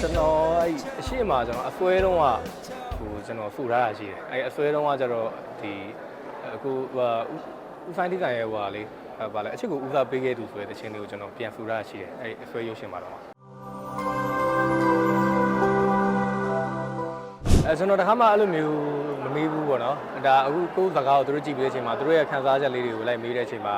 ရင်မှာကျွန်တော်အစွဲတုံးကဟိုကျွန်တော်စုထားတာရှိတယ်အဲအစွဲတုံးကကျတော့ဒီအခုဟိုဦးဆိုင်ဒီဇိုင်းရဲ့ဟိုဟာလေးအဲဗာလဲအချစ်ကိုဦးစားပေးခဲ့သူဆိုတဲ့တခြင်းလေးကိုကျွန်တော်ပြန်စုထားတာရှိတယ်အဲအစွဲရုပ်ရှင်မှာတော့အဲကျွန်တော်တခါမှအဲ့လိုမျိုးမမေးဘူးပေါ့နော်ဒါအခုကိုယ်စကားကိုသူတို့ကြည့်ပြီးတဲ့အချိန်မှာသူတို့ရဲ့ခံစားချက်လေးတွေကိုလိုက်မေးတဲ့အချိန်မှာ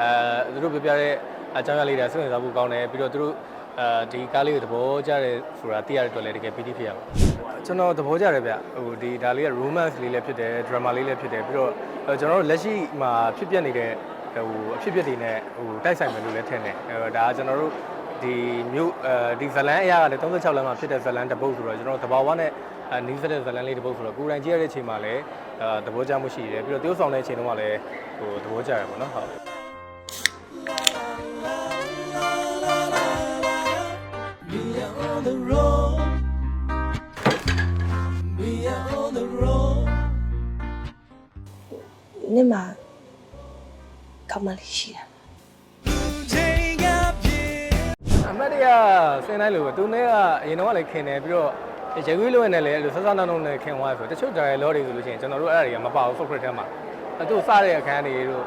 အဲသူတို့ပြောပြတဲ့အကြောင်းအရာလေးတွေစိတ်ဝင်စားဖို့ကောင်းတယ်ပြီးတော့သူတို့ အဲဒီကားလေးကိုသဘောကျတယ်ဆိုတာသိရတဲ့အတွက်လည်းတကယ်ပီတိဖြစ်ရပါကျွန်တော်သဘောကျတယ်ဗျဟိုဒီဒါလေးက romance လေးလည်းဖြစ်တယ် drama လေးလည်းဖြစ်တယ်ပြီးတော့အဲကျွန်တော်တို့လက်ရှိမှာဖြစ်ပျက်နေတဲ့ဟိုအဖြစ်အပျက်တွေနဲ့ဟိုတိုက်ဆိုင်မယ်လို့လည်းထင်တယ်အဲဒါကကျွန်တော်တို့ဒီမြို့အဲဒီဇလန်အရာကလည်း36လမ်းမှာဖြစ်တဲ့ဇလန်တစ်ပုတ်ဆိုတော့ကျွန်တော်တို့သဘာဝနဲ့အဲနီးစက်တဲ့ဇလန်လေးတစ်ပုတ်ဆိုတော့ကိုယ်တိုင်ကြည့်ရတဲ့အချိန်မှာလည်းအဲသဘောကျမှုရှိတယ်ပြီးတော့တိုးဆောင်တဲ့အချိန်တုန်းကလည်းဟိုသဘောကျတယ်ပေါ့နော်ဟုတ် on the road. We are on the road. နေ့မှာကောင်းမလေးရှိတာ Take up here. အမတ်တရစင်းတိုင်းလို့ပဲသူနဲ့ကအရင်တော့ကလည်းခင်တယ်ပြီးတော့ရေခွေးလိုနဲ့လည်းအဲ့လိုဆက်ဆက်နောက်နောက်နဲ့ခင်သွားဆိုတချို့ dialogue တွေဆိုလို့ရှိရင်ကျွန်တော်တို့အဲ့ဒါတွေကမပါဘူး software ထဲမှာအဲ့သူစတဲ့အခန်းတွေတို့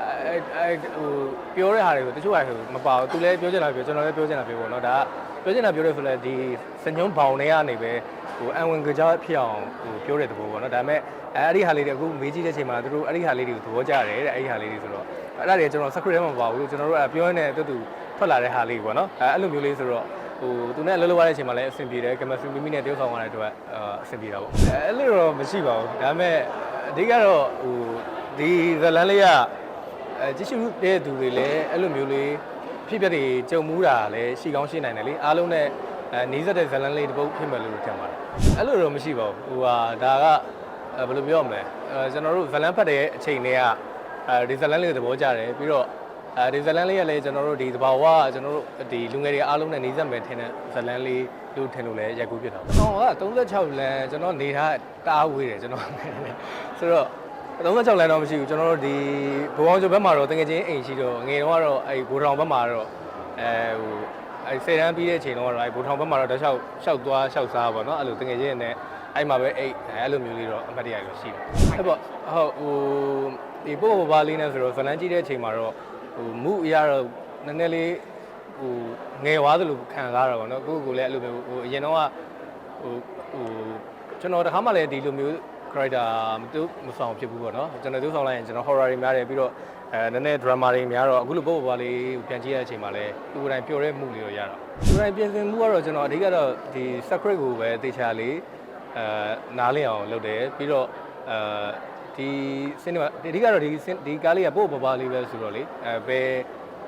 အဲအဲဟိုပြောတဲ့ဟာတွေဆိုတချို့ဟာဆိုမပါဘူးသူလည်းပြောချင်တာပြောကျွန်တော်လည်းပြောချင်တာပြောပေါ့နော်ဒါက ပြောချင်တာပြောရဲဆိုလဲဒီစညုံဘောင်တွေကနေပဲဟိုအန်ဝင်ကြောဖြစ်အောင်ဟိုပြောတဲ့သဘောပေါ့နော်ဒါပေမဲ့အဲအဲ့ဒီဟာလေးတွေအခုမေးကြည့်တဲ့ချိန်မှာသူတို့အဲ့ဒီဟာလေးတွေကိုသဘောကျတယ်တဲ့အဲ့ဒီဟာလေးတွေဆိုတော့အဲ့ဒါတွေကျွန်တော် secret ထဲမှာမပါဘူးကျွန်တော်တို့ကပြောနေတဲ့တူတူထွက်လာတဲ့ဟာလေးပေါ့နော်အဲအဲ့လိုမျိုးလေးဆိုတော့ဟိုသူနဲ့အလုပ်လုပ်ရတဲ့အချိန်မှာလည်းအဆင်ပြေတယ်ကင်မစထရီမိမိနဲ့တယောက်ဆောင်ရတဲ့အတွက်အာအဆင်ပြေတာပေါ့အဲအဲ့လိုတော့မရှိပါဘူးဒါပေမဲ့အဓိကတော့ဟိုဒီဇလန်လေးကအဲကြည့်ရှုတဲ့သူတွေလည်းအဲ့လိုမျိုးလေး ဖြစ်ပျက်တွေကြုံမှုတာလည်းရှိကောင်းရှိနိုင်တယ်လေအားလုံးနဲ့အဲနီးစပ်တဲ့ဇလန်လေးတစ်ပုတ်ဖြစ်မယ်လို့ထင်ပါတယ်အဲ့လိုတော့မရှိပါဘူးဟိုဟာဒါကအဲဘယ်လိုပြောရမလဲအဲကျွန်တော်တို့ဇလန်ဖတ်တဲ့အချိန်တွေကအဲဒီဇလန်လေးကိုသဘောကျတယ်ပြီးတော့အဲဒီဇလန်လေးကလည်းကျွန်တော်တို့ဒီသဘာဝကကျွန်တော်တို့ဒီလူငယ်တွေအားလုံးနဲ့နေဆက်မယ်ထင်တဲ့ဇလန်လေးလို့ထင်လို့လည်းရိုက်ကူးဖြစ်တာပေါ့။ကျွန်တော်က36လမ်းကျွန်တော်နေထားတအားဝေးတယ်ကျွန်တော်ဆိုတော့ 36လမ်းတော့မရှိဘူးကျွန်တော်တို့ဒီဘဝအောင်ကျော်ဘက်မှာတော့တကယ်ချင်းအိမ်ရှိတော့ငယ်တော့ကတော့အဲဒီဘိုးထောင်ဘက်မှာတော့အဲဟိုအဲဒီဆယ်တန်းပြီးတဲ့အချိန်တော့ကတော့အဲဒီဘိုးထောင်ဘက်မှာတော့တခြားရှောက်သွားရှောက်စားပါတော့အဲ့လိုတကယ်ချင်းနဲ့အဲ့မှာပဲအိတ်အဲ့လိုမျိုးလေးတော့အမှတ်တရတော့ရှိတယ်။အဲ့ပေါ့ဟုတ်ဟိုဒီပို့ဘာလေးနဲ့ဆိုတော့ဇလန်ကြည့်တဲ့အချိန်မှာတော့ဟိုမူအရာတော့နည်းနည်းလေးဟိုငယ်သွားသလိုခံစားရတာပေါ့နော်ကိုယ့်ကိုယ်လည်းအဲ့လိုမျိုးဟိုအရင်တော့ကဟိုဟိုကျွန်တော်တခါမှလည်းဒီလိုမျိုး character မတူမဆောင်ဖြစ်ဘူးပေါ့နော်ကျွန်တော်တူဆောင်လိုက်ရင်ကျွန်တော် horror တွေများတယ်ပြီးတော့အဲနည်းနည်း drama တွေများတော့အခုလိုပုံပေါ်လေးပြန်ကြည့်ရတဲ့အချိန်မှာလည်းသူကိုယ်တိုင်ပျော်တဲ့မှုလေးတော့ရတာသူကိုယ်တိုင်ပြင်ဆင်မှုကတော့ကျွန်တော်အဓိကတော့ဒီ secret ကိုပဲတေချာလေးအဲနားလည်အောင်လုပ်တယ်ပြီးတော့အဲဒီ cinema အဓိကတော့ဒီဒီကားလေးကပို့ပေါ်ပါလေးပဲဆိုတော့လေအဲဘယ်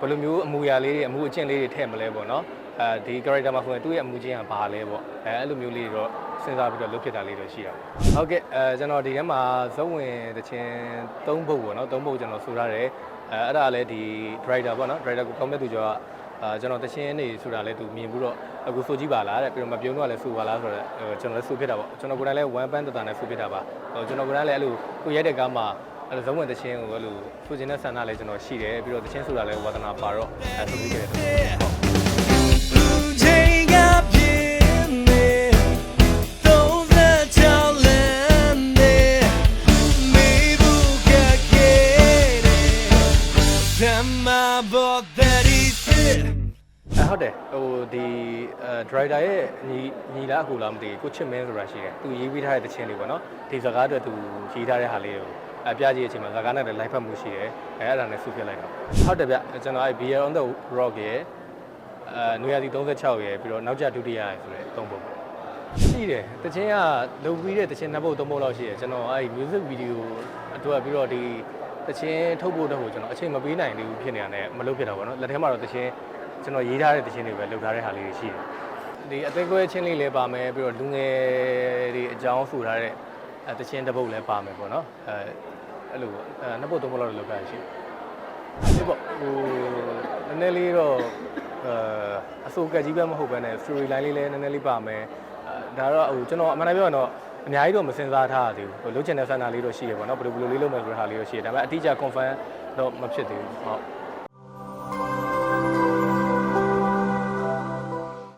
ဘယ်လိုမျိုးအမူအရာလေးတွေအမူအကျင့်လေးတွေထည့်မလဲပေါ့နော်အဲဒီ character မှာဆိုရင်သူ့ရဲ့အမူအကျင့်ကဘာလဲပေါ့အဲအဲ့လိုမျိုးလေးတွေတော့စဉ်းစားပြီးတော့လုပ်ဖြစ်တာလေးတော့ရှိတာပေါ့ဟုတ်ကဲ့အဲကျွန်တော်ဒီထဲမှာဇုံဝင်တခြင်း၃ပုတ်ပေါ့နော်၃ပုတ်ကျွန်တော်ဆိုထားတယ်အဲအဲ့ဒါလည်းဒီ driver ပေါ့နော် driver ကိုကောင်းမဲ့သူကျော်ကအာကျွန်တော်တခြင်းနေဆိုတာလဲသူမြင်ပြီးတော့အခုဆိုကြည့်ပါလားတဲ့ပြီးတော့မပြုံးတော့လည်းဆိုပါလားဆိုတော့ကျွန်တော်လည်းဆိုဖြစ်တာပေါ့ကျွန်တော်ကိုယ်တိုင်လည်း one band တတန်နဲ့ဆိုဖြစ်တာပါဟိုကျွန်တော်ကိုယ်တိုင်လည်းအဲ့လိုကိုရိုက်တဲ့ကားမှာ အဲ့လိုဇုံဝင်တခြင်းကိုအဲ့လိုဆိုခြင်းတဲ့ဆန္ဒလည်းကျွန်တော်ရှိတယ်ပြီးတော့တခြင်းဆိုတာလည်းဝါသနာပါတော့အဲဆိုပြီးခဲ့တယ်ဟုတ် Take up here. Don't let your land Maybe get Damn but that is it အဲဟုတ်တယ်ဟိုဒီအဲ driver ရဲ့ညီညီလားအခုလားမသိဘူးကိုချစ်မင်းဆိုတာရှိတယ်သူရေးပြီးထားတဲ့တခြင်းလေးပေါ့နော်ဒီစကားအတွက်သူရေးထားတဲ့ဟာလေးကို အပြကြည့်တဲ့အချိန်မှာစကားနဲ့လည်း live ဖတ်မှုရှိတယ်အဲအဲ့ဒါနဲ့ဆုဖြစ်လိုက်တာဟုတ်တယ်ဗျကျွန်တော်အဲ Beer on the Rock ရဲ့အဲနွေရာသီ36ရဲ့ပြီးတော့နောက်ကျဒုတိယရဲ့ဆိုတဲ့သုံးပုဒ်ပေါ့ရှိတယ်တခြင်းကလုံပြီးတဲ့တခြင်းနှစ်ပုဒ်သုံးပုဒ်လောက်ရှိတယ်ကျွန်တော်အဲ music video အတွက်ပြီးတော့ဒီတခြင်းထုတ်ဖို့တော့ကျွန်တော်အချိန်မပေးနိုင်သေးဘူးဖြစ်နေတာနဲ့မလုပ်ဖြစ်တာပေါ့နော်လက်ထဲမှာတော့တခြင်းကျွန်တော်ရေးထားတဲ့တခြင်းတွေပဲလုပ်ထားတဲ့ဟာလေးတွေရှိတယ်။ဒီအသေးကွဲချင်းလေးလည်းပါမယ်ပြီးတော့လူငယ်တွေအကြောင်းဆိုထားတဲ့အဲတခြင်းတစ်ပုတ်လည်းပါမယ်ပေါ့နော်။အဲ အဲ့လိုပေါ့အဲနှစ်ပုတ်သုံးပုတ်လောက်လုပ်ထားရရှိတယ်။ဒီပေါ့ဟိုနည်းနည်းလေးတော့အဲအစိုးကက်ကြီးပဲမဟုတ်ဘဲနဲ့ story line လေးလည်းနည်းနည်းလေးပါမယ်။အဲဒါတော့ဟိုကျွန်တော်အမှန်တမ်းပြောရင်တော့အများကြီးတော့မစင်စားထားရသေးဘူး။ဟိုလုပ်ချင်တဲ့ဆန္ဒလေးတော့ရှိရပေါ့နော်။ဘယ်လိုဘယ်လိုလေးလုပ်မယ်ဆိုတဲ့ဟာလေးတော့ရှိတယ်။ဒါပေမဲ့အတိအကျ confirm တော့မဖြစ်သေးဘူး။ဟုတ်